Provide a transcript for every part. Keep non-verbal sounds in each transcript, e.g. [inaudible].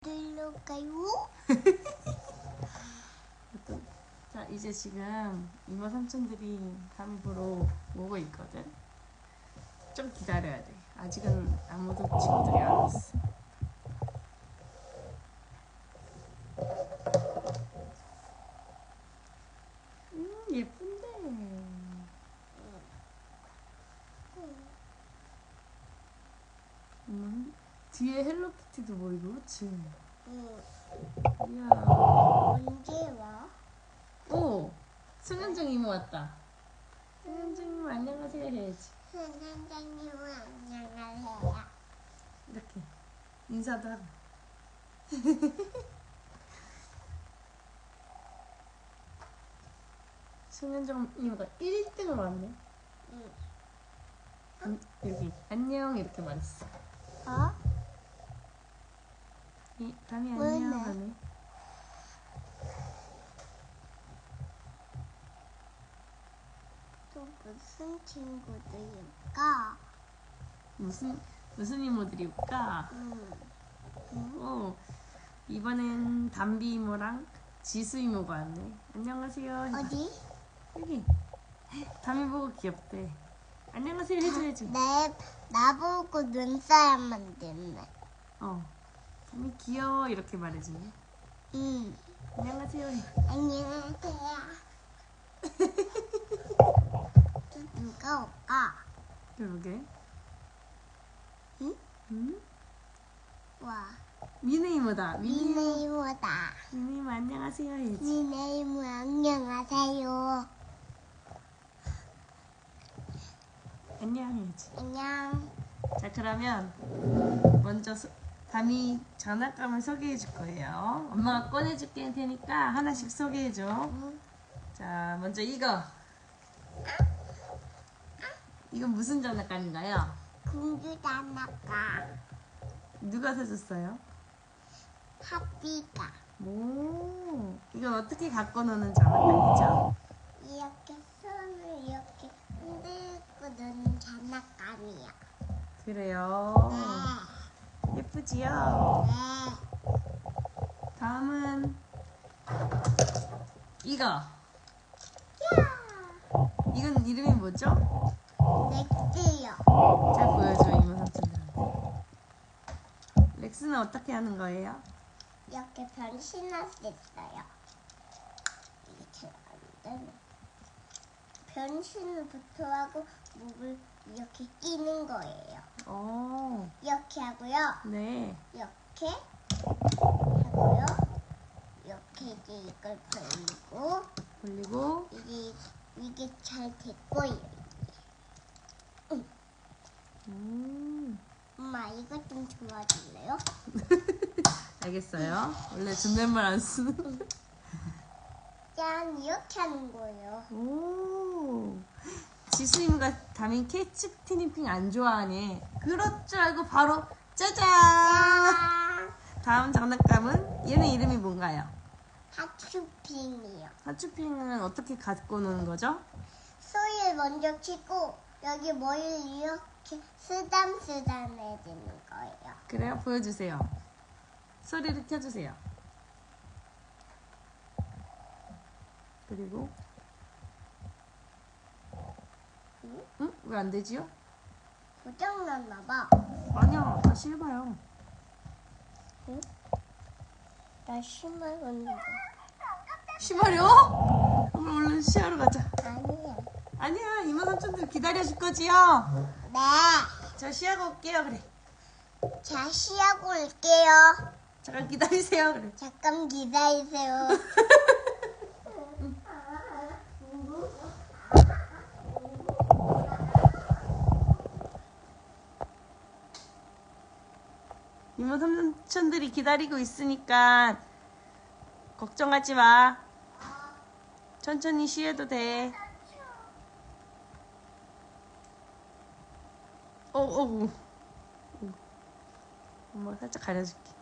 들어가요? 또, [laughs] 자 이제 지금 이모 삼촌들이 담이 보러 오고 있거든. 좀 기다려야 돼. 아직은 아무도 친구들이 안 왔어. 음 예쁜데. 음 뒤에 헬로키티도 보이고, 그렇지? 응. 이야. 언제 와? 오! 승현정 이모 왔다. 승현정 이모 안녕하세요 해야지. 선생님은 안녕하세요. 이렇게 인사도 하고. 승현정 이모가 1등을 왔네. 응. 안, 여기 안녕 이렇게 말했어. 어? 이 담이 왜 안녕 네? 하네. 또 무슨 친구들일까? 무슨 무슨 이모들이 올까? 응. 오 이번엔 담비 이모랑 지수 이모가 왔네. 안녕하세요. 어디? 여기 담이 보고 귀엽대. 안녕하세요 해줘야지. 내 나보고 눈사람 만들네. 어. 담이 귀여워 이렇게 말해주네. 응. 안녕하세요. 안녕하세요. 또 [laughs] 누가 올까? 그러게. 응? 응? 와. 미네 이모다. 미네 이모. 미네 이모다. 미네 이모 안녕하세요 해야지. 미네 이모 안녕하세요. 안녕 해야지. 안녕. 자 그러면 먼저 소, 담이 장난감을 소개해 줄 거예요. 엄마가 꺼내 줄 게 테니까 하나씩 소개해 줘. 응. 자 먼저 이거. 이건 무슨 장난감인가요? 공주 단아까 누가 사줬어요? 하비가 오, 이건 어떻게 갖고 노는 장난감이죠? 이렇게 손을 이렇게 흔들고 노는 장난감이야. 그래요. 네. 예쁘지요? 네. 다음은 이거. 야! 이건 이름이 뭐죠? 렉스요. 잘 보여줘 이모 삼촌들한테. 렉스는 어떻게 하는 거예요? 이렇게 변신할 수 있어요. 이렇게 안 되네. 변신을 부터 하고 목을 이렇게 끼는 거예요. 오, 이렇게 하고요. 네. 이렇게 하고요. 이렇게 이제 이걸 벌리고 돌리고 이게 이게 잘 됐고요. 음, 엄마 이거 좀 도와줄래요? [laughs] 알겠어요. 원래 존댓말 안 쓰는. 짠 이렇게 하는 거예요. 오, 지수 이모가 담임 케이츠 티니핑 안 좋아하네. 그럴 줄 알고 바로 짜잔. 짠 다음 장난감은 얘는 이름이 뭔가요? 하츄핑이요. 하츄핑은 어떻게 갖고 노는 거죠? 소리를 먼저 키고 여기 머리를 이렇게 쓰담쓰담 해주는 거예요. 그래요? 보여주세요. 소리를 켜주세요. 그리고 응? 응? 왜 안 되지요? 고장났나 봐. 아니야, 다시 해봐요. 응? 나 심하겠는데. 쉬마려? 그럼 얼른 쉬하러 가자. 아니야. 아니야, 이모 삼촌들 기다려줄 거지요? 네. 저 쉬하고 올게요, 그래. 자, 쉬하고 올게요. 잠깐 기다리세요, 그래. 잠깐 기다리세요. [laughs] 이모 삼촌들이 기다리고 있으니까 걱정하지 마. 천천히 쉬어도 돼. 어, 어, 어. 어. 엄마가 살짝 가려줄게.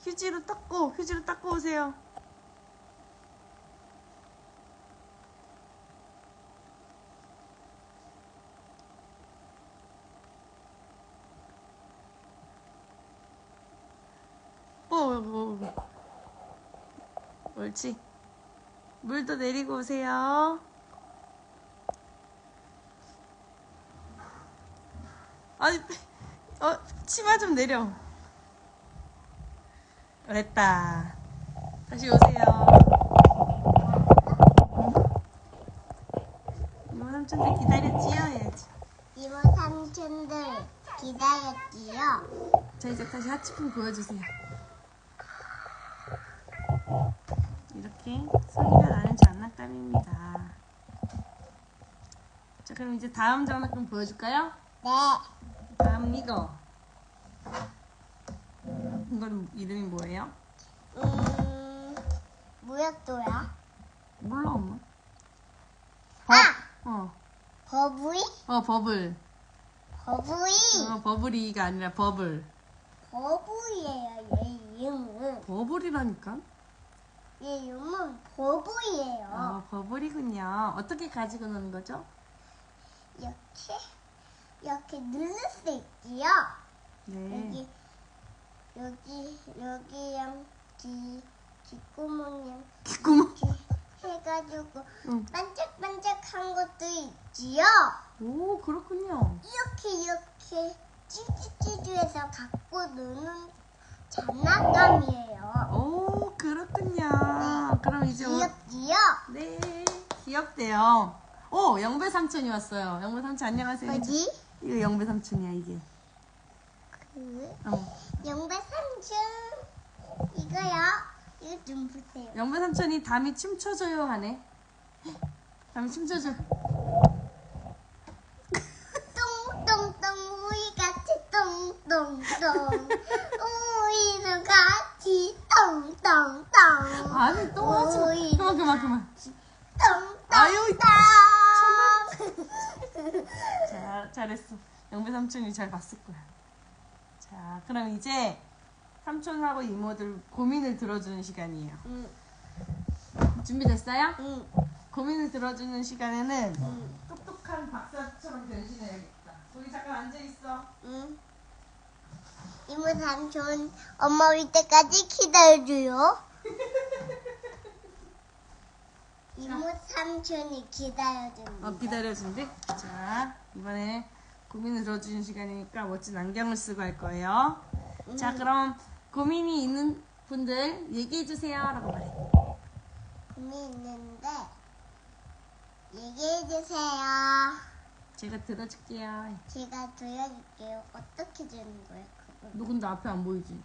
휴지로 닦고 휴지로 닦고 오세요. 뽀뽀 옳지. 물도 내리고 오세요. 아니 어 치마 좀 내려. 됐다. 다시 오세요. 이모 삼촌들 기다렸지요? 해야지. 이모 삼촌들 기다렸지요. 자, 이제 다시 하치품 보여주세요. 이렇게 소리가 나는 장난감입니다. 자, 그럼 이제 다음 장난감 보여줄까요? 네. 다음 이거. 이건 이름이 뭐예요? 음, 무역도야. 몰라, 엄마. 아! 어, 버블이? 어, 버블. 버블이. 어, 버블이가 아니라 버블. 버블이에요, 얘 이름은. 버블이라니까? 얘 이름은 버블이에요. 어, 버블이군요. 어떻게 가지고 노는 거죠? 이렇게, 이렇게 누를 수 있지요. 네. 여기, 여기, 여기랑 귀, 귓구멍이랑 귓구멍. 해가지고 응. 반짝반짝한 것도 있지요. 오, 그렇군요. 이렇게 이렇게 찌찌찌찌해서 갖고 노는 장난감이에요. 오, 그렇군요. 그럼 이제 오- 귀엽지요? 네, 귀엽대요. 오, 영배 삼촌이 왔어요. 영배 삼촌 안녕하세요. 어디? 이거 영배 삼촌이야 이게. 그 어. 영배 삼촌 이거요. 이거 좀 보세요. 영배 삼촌이 담이 춤춰줘요 하네. 담이 춤춰줘. 똥똥똥 우리 같이 똥똥똥 우리는 같이 똥똥똥 아니 또 하지 마. 오이. 그만 그만 그만. 똥똥똥 아유, [laughs] 자, 잘했어. 영배 삼촌이 잘 봤을 거야. 자, 그럼 이제 삼촌하고 이모들 고민을 들어주는 시간이에요. 응, 준비됐어요? 응, 고민을 들어주는 시간에는 응, 똑똑한 박사처럼 변신해야겠다. 거기 잠깐 앉아 있어. 응. 이모 삼촌 엄마 올 때까지 기다려줘요. [laughs] 이모 삼촌이 기다려줍니다. 어, 기다려준대. 자, 이번에 고민을 들어주는 시간이니까 멋진 안경을 쓰고 할 거예요. 자, 그럼 고민이 있는 분들 얘기해 주세요 라고 말해. 고민 있는데 얘기해 주세요. 제가 들어줄게요. 제가 들려줄게요. 어떻게 주는 거예요? 그거 너 근데 앞에 안 보이지?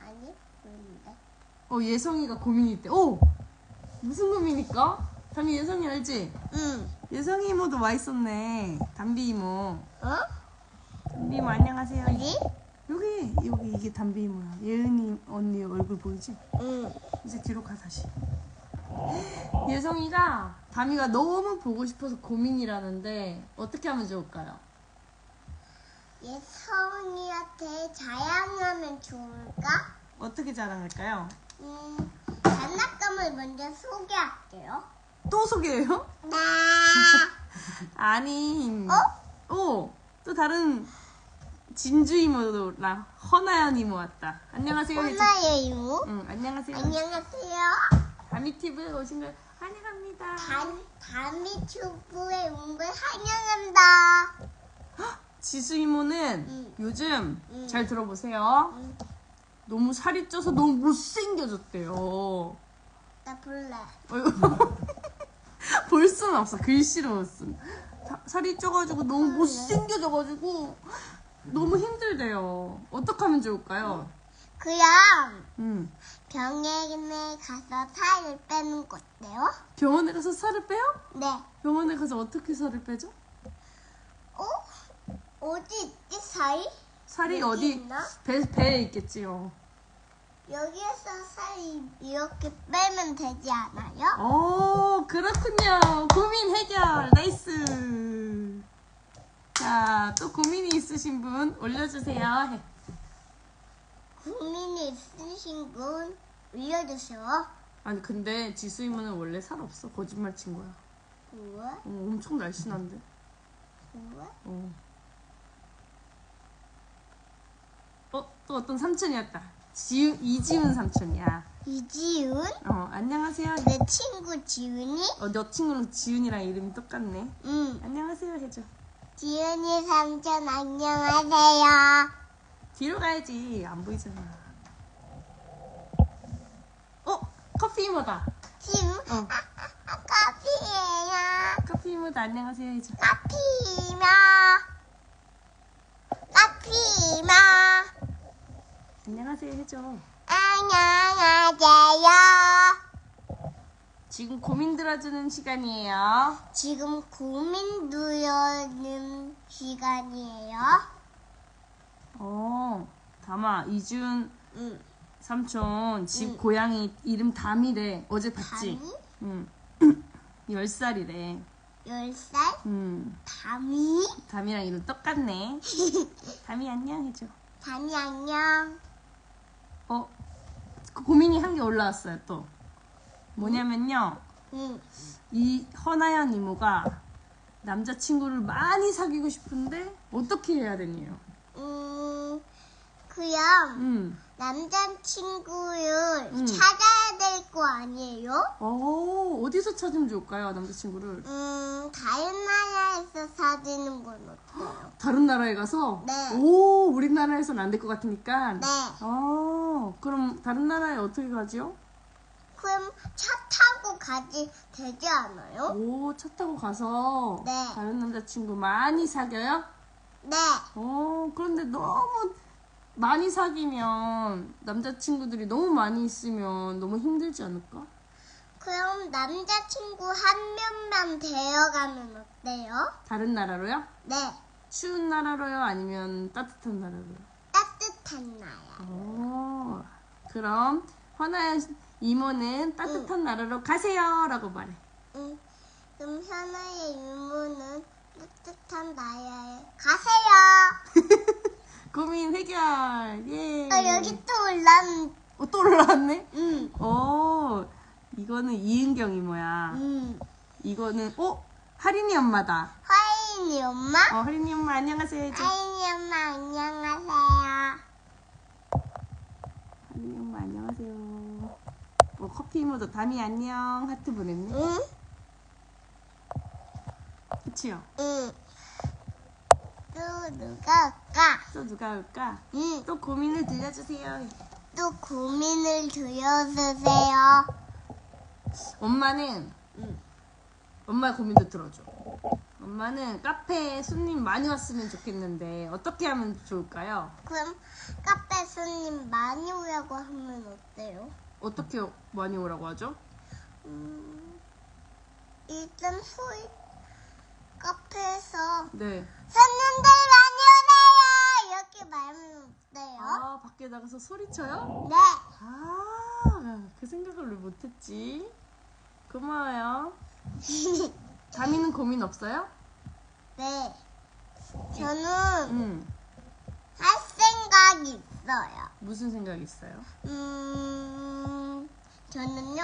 아니 보이는데. 어, 예성이가 고민이 있대. 오! 무슨 고민일까? 담비 예성이 알지? 응. 예성이 이모도 와 있었네. 담비 이모. 어? 담비 이모 안녕하세요. 어디? 여기, 여기 이게 담비 이모야. 예은이 언니 얼굴 보이지? 응. 이제 뒤로 가 다시. [gasps] 예성이가 담이가 너무 보고 싶어서 고민이라는데 어떻게 하면 좋을까요? 예성이한테 자랑하면 좋을까? 어떻게 자랑할까요? 음, 장난감을 먼저 소개할게요. 또 소개해요? 네. [laughs] 아니. 어? 오, 또 다른 진주 이모랑 허나연 이모 왔다. 안녕하세요. 엄마의 이모. 응, 안녕하세요. 안녕하세요. 다미티브 오신 걸 환영합니다. 단, 다미튜브에 온 걸 환영한다. [gasps] 지수 이모는 응. 요즘 응. 잘 들어보세요. 응. 너무 살이 쪄서 너무 못생겨졌대요. 나 볼래. [laughs] 볼 수는 없어. 글씨로 못 쓴. 사- 살이 쪄가지고 너무 못생겨져가지고 너무 힘들대요. 어떻게 하면 좋을까요? 그냥 음. 병원에 가서 살을 빼는 거 어때요? 병원에 가서 살을 빼요? 네. 병원에 가서 어떻게 살을 빼죠? 어? 어디 있지 살이? 살이 여기 어디? 있나? 배, 배에 있겠지요. 여기에서 살이 이렇게 빼면 되지 않아요? 오, 그렇군요. 고민 해결. 나이스. 자, 또 고민이 있으신 분 올려주세요. 해. 고민이 있으신 분 올려주세요. 아니, 근데 지수 이모는 원래 살 없어. 거짓말 친 거야. 왜? 어, 엄청 날씬한데. 왜? 어. 어, 또 어떤 삼촌이었다. 지우, 이지훈 삼촌이야. 이지훈? 어, 안녕하세요. 내 친구 지훈이? 어, 너 친구랑 지훈이랑 이름이 똑같네. 응. 안녕하세요 해줘. 지훈이 삼촌 안녕하세요. 뒤로 가야지. 안 보이잖아. 어, 커피 이모다. 지훈? 어, 아, 커피예요. 커피 이모다 안녕하세요 해줘. 커피마. 커피마. 안녕하세요 해줘. 안녕하세요. 지금 고민 들어주는 시간이에요. 지금 고민 두려는 시간이에요. 어, 담아, 이준 응. 삼촌 집 응. 고양이 이름 담이래. 어제 봤지? 담이? 응. [clears throat] 열 살이래. 열 살? 음, 담이? 담이랑 이름 똑같네. [laughs] 담이 안녕 해줘. 담이 안녕. 어, 그 고민이 한개 올라왔어요 또. 뭐냐면요, 응. 이 허나연 이모가 남자친구를 많이 사귀고 싶은데 어떻게 해야 되니요? 음, 그냥 음, 남자친구를 응. 찾아야 될 거 아니에요? 어, 어디서 찾으면 좋을까요, 남자친구를? 음, 다른 나라에서 사귀는 건 어때요? [gasps] 다른 나라에 가서? 네. 오, 우리나라에서는 안 될 것 같으니까? 네. 어, 그럼 다른 나라에 어떻게 가지요? 그럼 차 타고 가지 되지 않아요? 오, 차 타고 가서 네. 다른 남자친구 많이 사귀어요? 네. 어, 그런데 너무 많이 사귀면 남자친구들이 너무 많이 있으면 너무 힘들지 않을까? 그럼 남자친구 한 명만 데려가면 어때요? 다른 나라로요? 네. 추운 나라로요? 아니면 따뜻한 나라로요? 따뜻한 나라. 오, 그럼 허나연 이모는 따뜻한 나라로 가세요! 라고 말해. 응. 그럼 현아의 유무는 따뜻한 나라에 가세요. [laughs] 고민 해결! 예! 어, 여기 또 올라온. 어, 또 올라왔네? 응. 오, 이거는 이은경 이모야. 응. 이거는, 어? 하린이 엄마다. 화인이 엄마? 어, 하린이 엄마 안녕하세요. 해줘. 화인이 엄마 안녕하세요. 하린이 엄마 안녕하세요. 어, 커피 이모도 담이 안녕. 하트 보냈네. 응? 그치요? 응. 또 누가 올까? 또 누가 올까? 응. 또 고민을 들려주세요. 또 고민을 들려주세요. 엄마는, 응. 엄마 고민도 들어줘. 엄마는 카페에 손님 많이 왔으면 좋겠는데, 어떻게 하면 좋을까요? 그럼 카페 손님 많이 오라고 하면 어때요? 어떻게 많이 오라고 하죠? 음, 일단 소위 카페에서 네. 손님들 많이 오세요! 이렇게 말하면 어때요? 아, 밖에 나가서 소리쳐요? 네. 아, 그 생각을 왜 못했지? 고마워요. [laughs] 다미는 고민 없어요? 네. 저는 응. 할 생각이 있어요. 무슨 생각 있어요? 음, 저는요,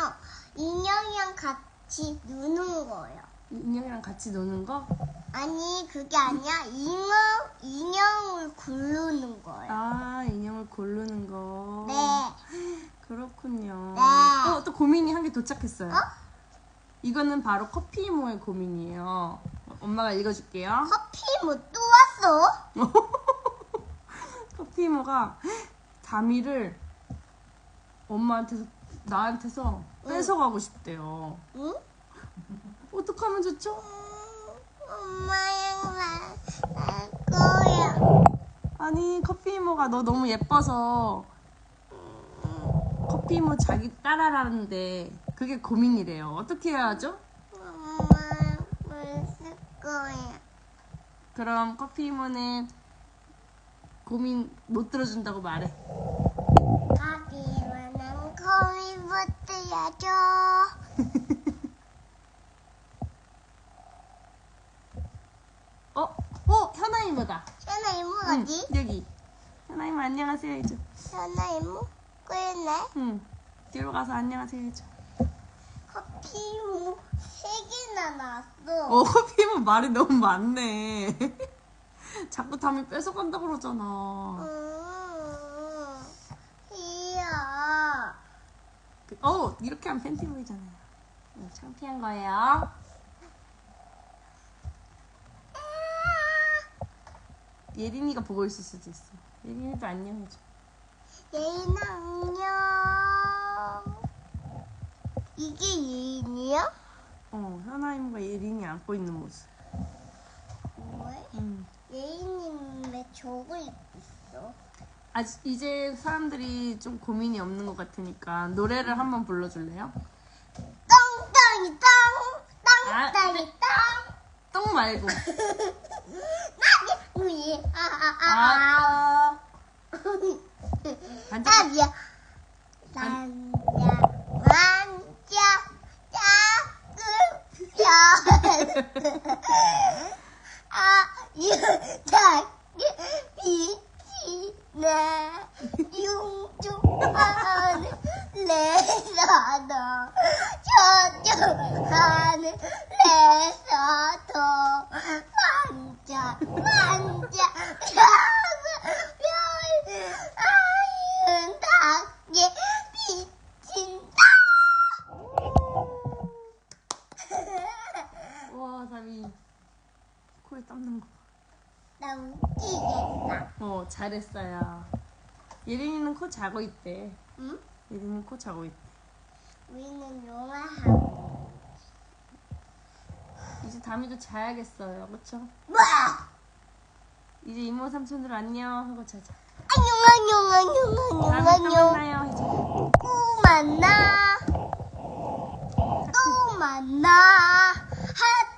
인형이랑 같이 노는 거예요. 인형이랑 같이 노는 거? 아니, 그게 아니야. 인형, 인형을 고르는 거예요. 아, 인형을 고르는 거. 네. 그렇군요. 네. 어, 또 고민이 한 개 도착했어요. 어? 이거는 바로 커피 이모의 고민이에요. 엄마가 읽어줄게요. 커피 뭐또 왔어? [laughs] 커피 이모가 다미를 엄마한테서 나한테서 뺏어가고 싶대요. 응? 어떡하면 좋죠? 음, 엄마랑 갈 거야. 아니 커피 이모가 너 너무 예뻐서 커피 이모 자기 따라라는데 그게 고민이래요. 어떻게 해야 하죠? 엄마랑 있을 거야. 그럼 커피 이모는 고민 못 들어준다고 말해. 가기만한 거위부터 야죠. 어? 어? 현아 이모다. 현아 이모 응, 어디? 여기. 현아 이모 안녕하세요 해줘. 현아 이모? 그랬네. 응. 뒤로 가서 안녕하세요 해줘. 커피 이모 세 개나 나왔어. 어 커피 이모 말이 너무 많네. [laughs] 자꾸 담이 뺏어간다 그러잖아. 음, 이 그- 어 이렇게 하면 팬티 보이잖아요. 음, 창피한 거예요. 예린이가 보고 있을 수도 있어. 예린이도 안녕 해줘. 예인 안녕. 이게 예인이야? 어 현아임과 예린이 안고 있는 모습. 왜? 음. 예인님 왜 저거 입고 있어? 아직 이제 사람들이 좀 고민이 없는 것 같으니까 노래를 한번 불러줄래요? 똥땅이 땅, 아, 땅땅이 땅. 똥 말고. [laughs] 나게 우리 아아아. 반짝. 아니야. 남자 남자 작은 아 유자기 빛이 나 융중하는 레서도 저중하는 레서도 반짝 반짝 별 아윤 닭에 비친다 와 다미 코에 땀는 거. 봐. 나 웃기겠다 어 잘했어요. 예린이는 코 자고 있대. 응? 예린이 코 자고 있대. 우리는 영화하고 이제 다미도 자야겠어요. 그쵸? 와 이제 이모 삼촌들 안녕 하고 자자. 안녕 안녕 안녕 안녕 다음에 또 안녕 만나요. 이제. 또 만나 또 만나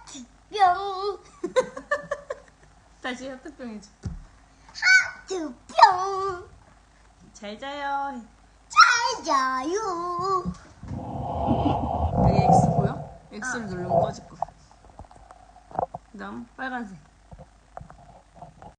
하트병 [laughs] 다시 해줘. 하트병 잘 자요. 잘 자요 여기 X 보여? X를 누르면 꺼질 거야. 그다음 빨간색.